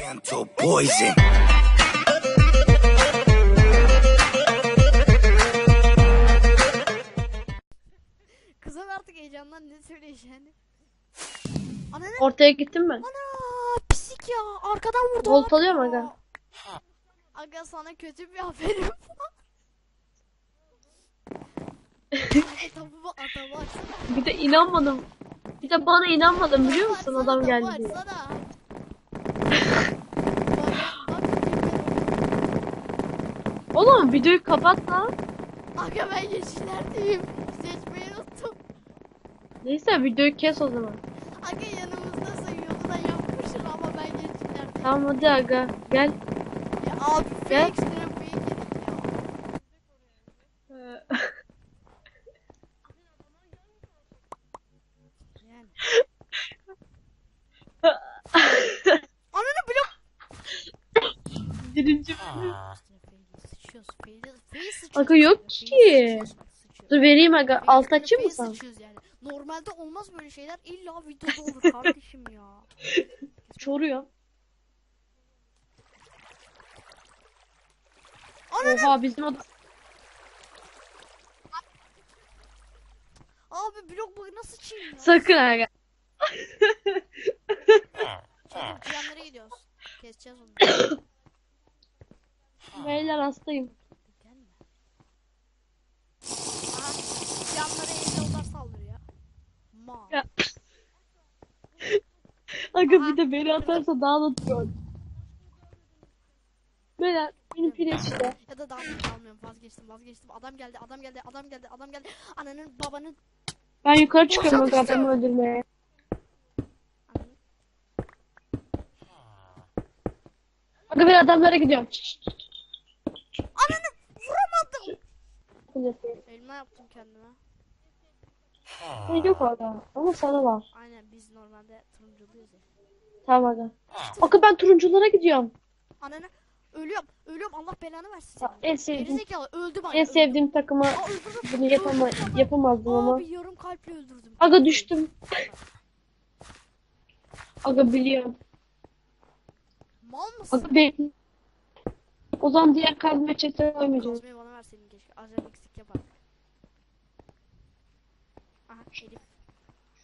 Gentle poison. Kızım artık heyecandan ne söyleyeceğini. Ortaya gittin mi? ana pislik ya arkadan vurdu. Volt abi alıyor mu aga? Aga sana kötü bir haberim var. Tavuğu atama açsana. Bir de inanmadım. Bir de bana inanmadım biliyor musun adam geldi diye. açsana. Oğlum videoyu kapat lan. Aga ben yeşillerdeyim. Seçmeyi unuttum. Neyse videoyu kes o zaman. Aga yanımızda sayıyordu da yapmışım ama ben yeşillerdeyim. Tamam hadi aga gel. Ya abi Gel. fake üstüne fake yedik ya. Yani. Ananı blok. Birinci Sıçıyoruz. Aga yok ki. Dur vereyim aga. Alt açayım mı sana? yani. Normalde olmaz böyle şeyler. İlla videoda olur kardeşim ya. Çoruyor. Ananı. Oha bizim adam. Abi blok bak nasıl çiğ ya. Sakın aga. Çabuk cihanlara gidiyoruz. Keseceğiz onu. Beyler hastayım. Gelme. Aha. Cihanlara evliler saldırıyor. Ma. Ya. Aga bir de beni atarsa daha da troll. Beyler benim pil işte. Ya da daha da almıyorum vazgeçtim vazgeçtim. Adam geldi adam geldi adam geldi adam geldi. Ananın babanın. Ben yukarı çıkıyorum Boşa adamı öldürmeye. Aga ben adamlara gidiyorum. Ananı vuramadım. Kulesi. Elma yaptım kendime. Sen yok aga. Ama sana var. Aynen biz normalde turunculuyuz ya. Tamam aga. Aga ben turunculara gidiyorum. Ananı ölüyorum ölüyorum Allah belanı versin Ya. En sevdiğim, Gerizekalı öldü bana. en öldü. sevdiğim takıma Aa, öldürdüm. bunu yapama, Öldürdüm. yapamazdım ama. Abi yarım kalple öldürdüm. Aga düştüm. Aga biliyorum. Mal mısın? Aga ben... O zaman diğer kazma çeteye koymayacağım. Kazmayı Acayip eksik yapardık. Aha Elif.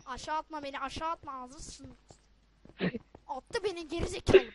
Aşağı atma beni aşağı atma ağzısın. Attı beni gerizekalı.